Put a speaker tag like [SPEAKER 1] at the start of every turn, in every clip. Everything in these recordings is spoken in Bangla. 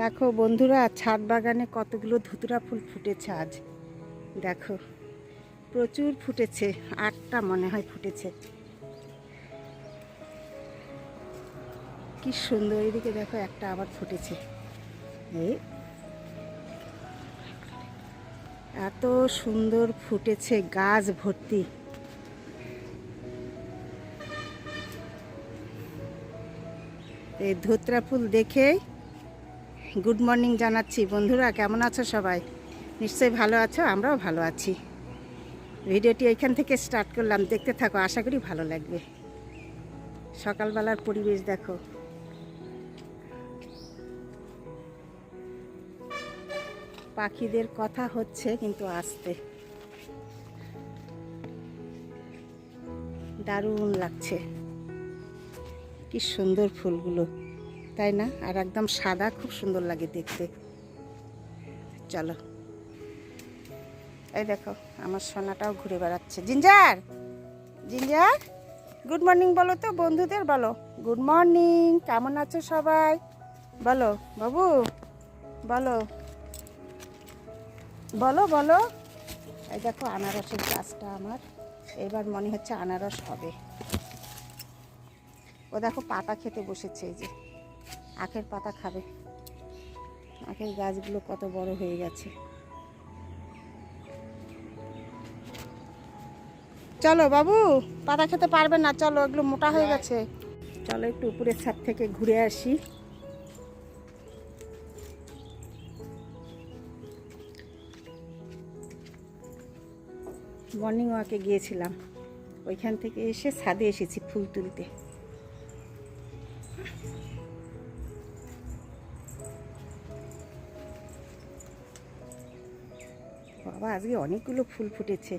[SPEAKER 1] দেখো বন্ধুরা, ছাদ বাগানে কতগুলো ধুতুরা ফুল ফুটেছে আজ। দেখো, প্রচুর ফুটেছে, আটটা মনে হয় ফুটেছে। কি সুন্দর, এদিকে দেখো একটা আবার ফুটেছে। এই, এত সুন্দর ফুটেছে গাছ ভর্তি। এই ধুতরা ফুল দেখেই গুড মর্নিং জানাচ্ছি। বন্ধুরা, কেমন আছো সবাই? নিশ্চয়ই ভালো আছো, আমরাও ভালো আছি। ভিডিওটি এখান থেকে স্টার্ট করলাম। দেখতে থাকো, আশা করি ভালো লাগবে। সকালবেলার পরিবেশ দেখো। পাখিদের কথা হচ্ছে কিন্তু আসতে। দারুণ লাগছে। কি সুন্দর ফুলগুলো। তাই না? আর একদম সাদা, খুব সুন্দর লাগে দেখতে। চলো। এই দেখো, আমার সোনাটাও ঘুরে বেড়াচ্ছে। জিঞ্জার! জিঞ্জার! গুড মর্নিং বলো তো, বন্ধুদের বলো। গুড মর্নিং, কেমন আছো সবাই? বলো, বাবু, বলো। বলো বলো। এই দেখো, আনারসের গাছটা আমার। এবার মনে হচ্ছে আনারস হবে। ও দেখো, পাতা খেতে বসেছে এই যে। আখের পাতা খাবে। আখের গাছগুলো কত বড় হয়ে গেছে। চলো বাবু, পাতা খেতে পারবে না, চলো, এগুলো মোটা হয়ে গেছে। চলো একটু উপরের ছাদ থেকে ঘুরে আসি। মর্নিং ওয়াকে গিয়েছিলাম। ওইখান থেকে এসে ছাদে এসেছি ফুল তুলতে। আজকে অনেকগুলো ফুল ফুটেছে।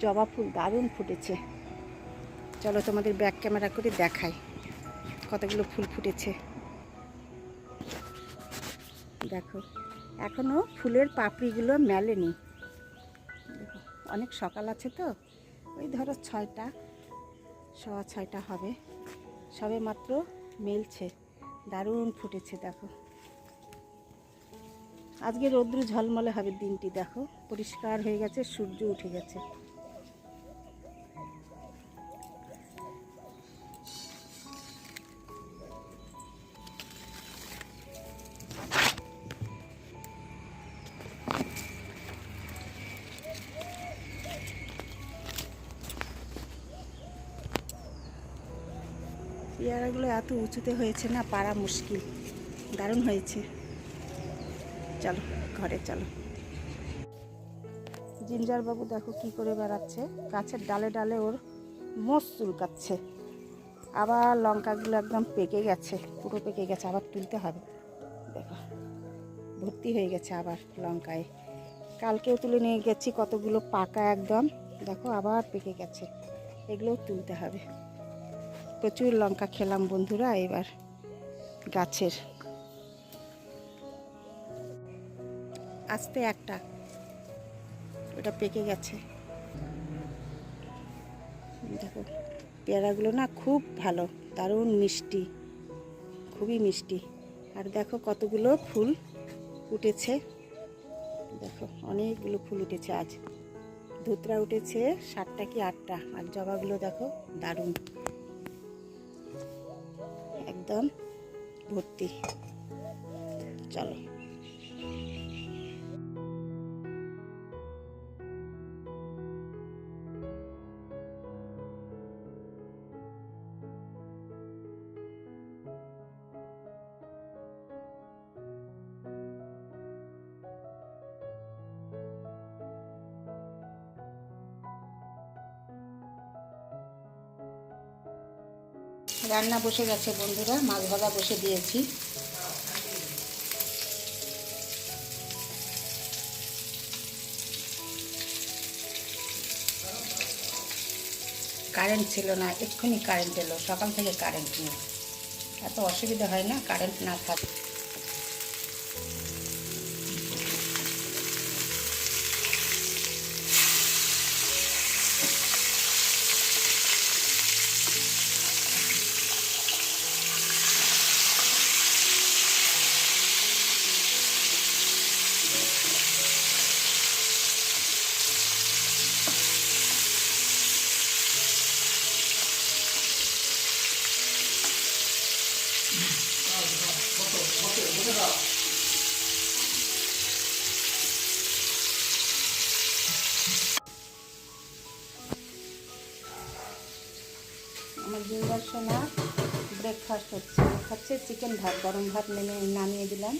[SPEAKER 1] জবা ফুল দারুণ ফুটেছে। চলো তোমাদের ব্যাক ক্যামেরা করে দেখাই কতগুলো ফুল ফুটেছে। দেখো, এখনও ফুলের পাপড়িগুলো মেলেনি। অনেক সকাল আছে তো, ওই ধরো ছয়টা, সোয়া ছয়টা হবে। সবে মাত্র মেলছে, দারুণ ফুটেছে, দেখো। আজকে রৌদ্র ঝলমলে হবে দিনটি, দেখো। পরিষ্কার হয়ে গেছে, সূর্য উঠে গেছে। পেয়ারাগুলো এত উঁচুতে হয়েছে না, পারা মুশকিল। দারুণ হয়েছে। চলো, ঘরে চলো। জিঞ্জার বাবু দেখো কি করে বেড়াচ্ছে। গাছের ডালে ডালে ওর মোষ চুলকাচ্ছে। আবার লঙ্কাগুলো একদম পেকে গেছে, পুরো পেকে গেছে, আবার তুলতে হবে। দেখো, ভর্তি হয়ে গেছে আবার লঙ্কায়। কালকেও তুলে নিয়ে গেছি কতগুলো পাকা একদম। দেখো, আবার পেকে গেছে, এগুলোও তুলতে হবে। প্রচুর লঙ্কা খেলাম বন্ধুরা, এবার গাছের আস্তে একটা। ওটা পেকে গেছে। দেখো, পেয়ারাগুলো না খুব ভালো, দারুণ মিষ্টি, খুবই মিষ্টি। আর দেখো কতগুলো ফুল উঠেছে। দেখো, অনেকগুলো ফুল উঠেছে আজ। ধুতরা উঠেছে সাতটা কি আটটা? আর জবাগুলো দেখো দারুণ। একদম ভর্তি। চলো। রান্না বসে গেছে বন্ধুরা, মাছ ভাজা বসে দিয়েছি। কারেন্ট ছিল না, এক্ষুনি কারেন্ট এলো, সকাল থেকে কারেন্ট নেই। এত অসুবিধা হয় না কারেন্ট না থাকে আমার জিঞ্জার সোনা ব্রেকফাস্ট হচ্ছে। ও খাচ্ছে চিকেন ভাত, গরম ভাত নেমে নামিয়ে দিলাম।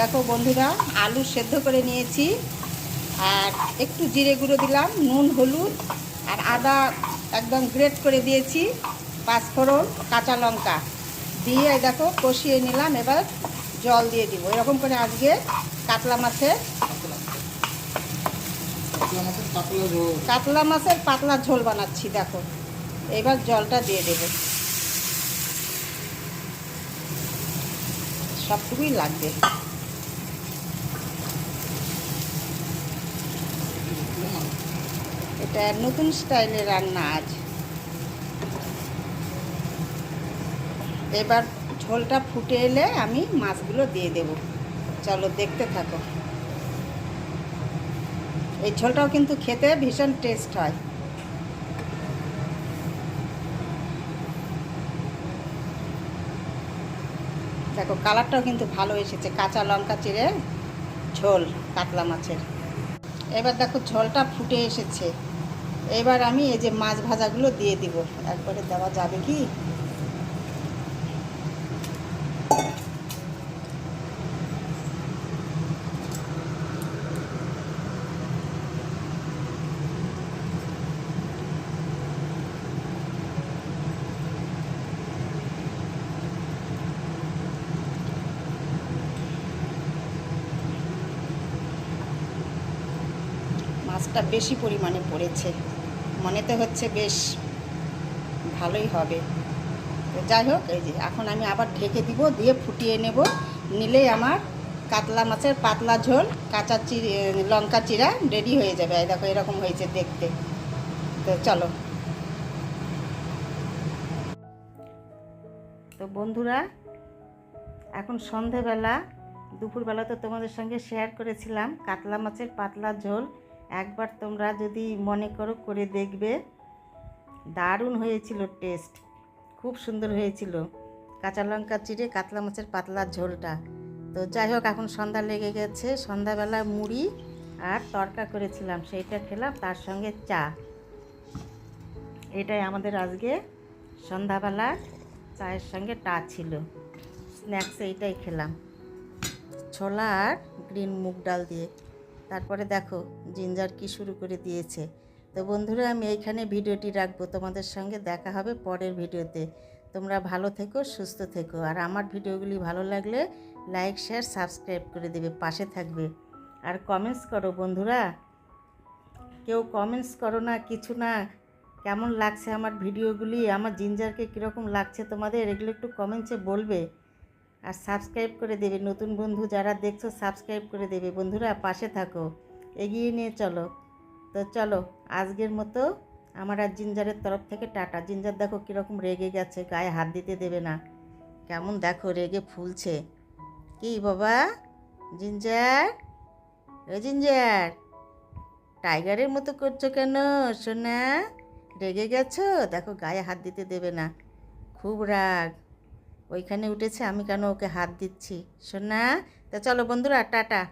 [SPEAKER 1] দেখো বন্ধুরা, আলু সেদ্ধ করে নিয়েছি। আর একটু জিরে গুঁড়ো দিলাম, নুন, হলুদ, আর আদা একদম গ্রেট করে দিয়েছি, পাঁচফোড়ন, কাঁচা লঙ্কা। দিয়ে দেখো কষিয়ে নিলাম এবার জল দিয়ে দিব। এরকম করে আজকে কাতলা মাছের কাতলা মাছের পাতলা ঝোল বানাচ্ছি, দেখো। এবার জলটা দিয়ে দেবো। সবটুকুই লাগবে। এটা নতুন স্টাইলের রান্না আজ। এবার ঝোলটা ফুটে এলে আমি মাছগুলো দিয়ে দেব। চলো দেখতে থাকো। এই ঝোলটাও কিন্তু খেতে ভীষণ টেস্ট হয়। দেখো, কালারটাও কিন্তু ভালো এসেছে, কাঁচা লঙ্কা চিড়ে ঝোল, কাতলা মাছের। এবার দেখো, ঝোলটা ফুটে এসেছে। এবার আমি এই যে মাছ ভাজাগুলো দিয়ে দিব। একবারে দেওয়া যাবে কি? মাছটা বেশি পরিমাণে পড়েছে। মনেতে হচ্ছে বেশ ভালোই হবে। তো যাই হোক, এই যে এখন আমি আবার ঢেকে দিব, দিয়ে ফুটিয়ে নেব। নিলেই আমার কাতলা মাছের পাতলা ঝোল, কাঁচা চিড়ে লঙ্কা চিরা রেডি হয়ে যাবে। এই দেখো, এরকম হয়েছে দেখতে। তো চলো। তো বন্ধুরা, এখন সন্ধেবেলা, দুপুরবেলা তো তোমাদের সঙ্গে শেয়ার করেছিলাম, কাতলা মাছের পাতলা ঝোল। একবার তোমরা যদি মনে করো করে দেখবে, দারুণ হয়েছিল টেস্ট খুব সুন্দর হয়েছিল। কাঁচা লঙ্কা চিড়ে কাতলা মাছের পাতলা ঝোলটা। তো যাই হোক, এখন সন্ধ্যা লেগে গেছে। সন্ধ্যাবেলা মুড়ি আর তরকা করেছিলাম, সেইটা খেলাম, তার সঙ্গে চা। এটাই আমাদের আজকে সন্ধ্যাবেলা চায়ের সঙ্গে টা ছিল। স্ন্যাক্স এইটাই খেলাম। ছোলা আর গ্রিন মুগ ডাল দিয়ে। তারপরে দেখো, জিঞ্জার কি শুরু করে দিয়েছে। তো বন্ধুরা, আমি এইখানে ভিডিওটি রাখব। তোমাদের সঙ্গে দেখা হবে পরের ভিডিওতে। তোমরা ভালো থেকো, সুস্থ থেকো। আর আমার ভিডিওগুলি ভালো লাগলে লাইক, শেয়ার, সাবস্ক্রাইব করে দেবে, পাশে থাকবে। আর কমেন্টস করো বন্ধুরা। কেউ কমেন্টস করো না, কিছু না। কেমন লাগছে আমার ভিডিওগুলি? আমার জিঞ্জারকে কীরকম লাগছে তোমাদের? এগুলো একটু কমেন্টসে বলবে। আর সাবস্ক্রাইব করে দেবে। নতুন বন্ধু যারা দেখছ, সাবস্ক্রাইব করে দেবে। বন্ধুরা, পাশে থাকো। এগিয়ে নিয়ে চলো। তো চলো, আজকের মতো আমার আর জিঞ্জারের তরফ থেকে টাটা। জিঞ্জার দেখো কীরকম রেগে গেছে, গায়ে হাত দিতে দেবে না। কেমন দেখো রেগে ফুলছে। কি বাবা? জিঞ্জার? ও জিঞ্জার, টাইগারের মতো করছ কেন? সোনা, রেগে গেছো? দেখো গায়ে হাত দিতে দেবে না। খুব রাগ। ওইখানে উঠেছে, আমি কেন ওকে হাত দিচ্ছি? সোনা, তা চলো বন্ধুরা, টাটা।